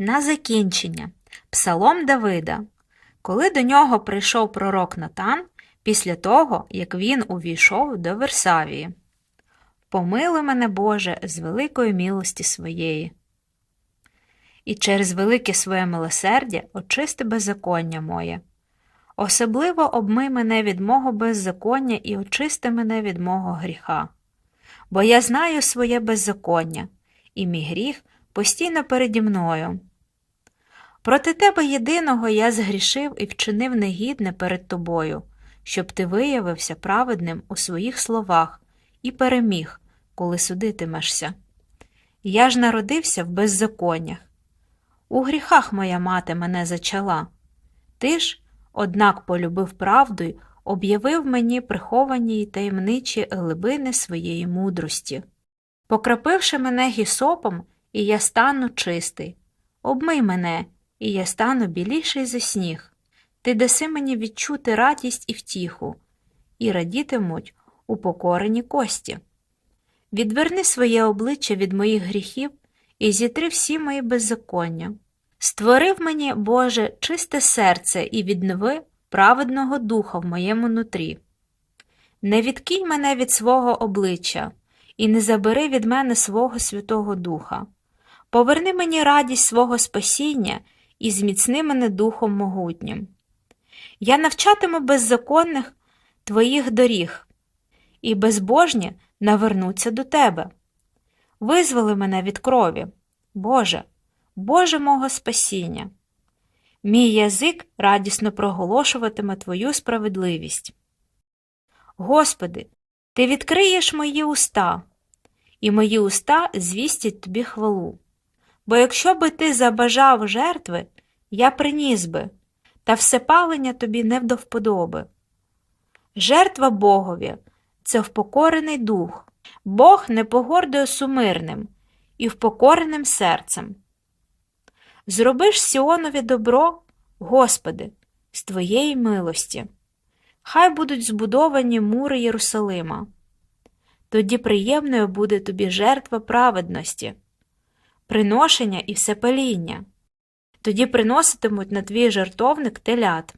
На закінчення Псалом Давида. Коли до нього прийшов пророк Натан після того, як він увійшов до Версавії. Помили мене, Боже, з великої милості своєї. І через велике своє милосердя очисти беззаконня моє. Особливо обмий мене від мого беззаконня і очисти мене від мого гріха. Бо я знаю своє беззаконня, і мій гріх постійно переді мною. Проти тебе єдиного я згрішив і вчинив негідне перед тобою, щоб ти виявився праведним у своїх словах і переміг, коли судитимешся. Я ж народився в беззаконнях. У гріхах моя мати мене зачала. Ти ж, однак, полюбив правду й об'явив мені приховані й таємничі глибини своєї мудрості. Покрапивши мене гісопом, і я стану чистий. Обмий мене, і я стану біліший за сніг. Ти даси мені відчути радість і втіху, і радітимуть упокорені кості. Відверни своє обличчя від моїх гріхів і зітри всі мої беззаконня. Створив мені, Боже, чисте серце і віднови праведного духа в моєму нутрі. Не відкинь мене від свого обличчя, і не забери від мене свого Святого Духа. Поверни мені радість свого спасіння і зміцни мене Духом могутнім. Я навчатиму беззаконних твоїх доріг, і безбожні навернуться до тебе. Визволи мене від крові, Боже, Боже мого спасіння. Мій язик радісно проголошуватиме Твою справедливість. Господи, Ти відкриєш мої уста, і мої уста звістять Тобі хвалу. Бо якщо би ти забажав жертви, я приніс би, та всепалення тобі не до вподоби. Жертва Богові це впокорений дух, Бог не погордує сумирним і впокореним серцем. Зробиш Сіонові добро, Господи, з Твоєї милості. Хай будуть збудовані мури Єрусалима. Тоді приємною буде тобі жертва праведності, приношення і всепаління. Тоді приноситимуть на твій жертовник телят.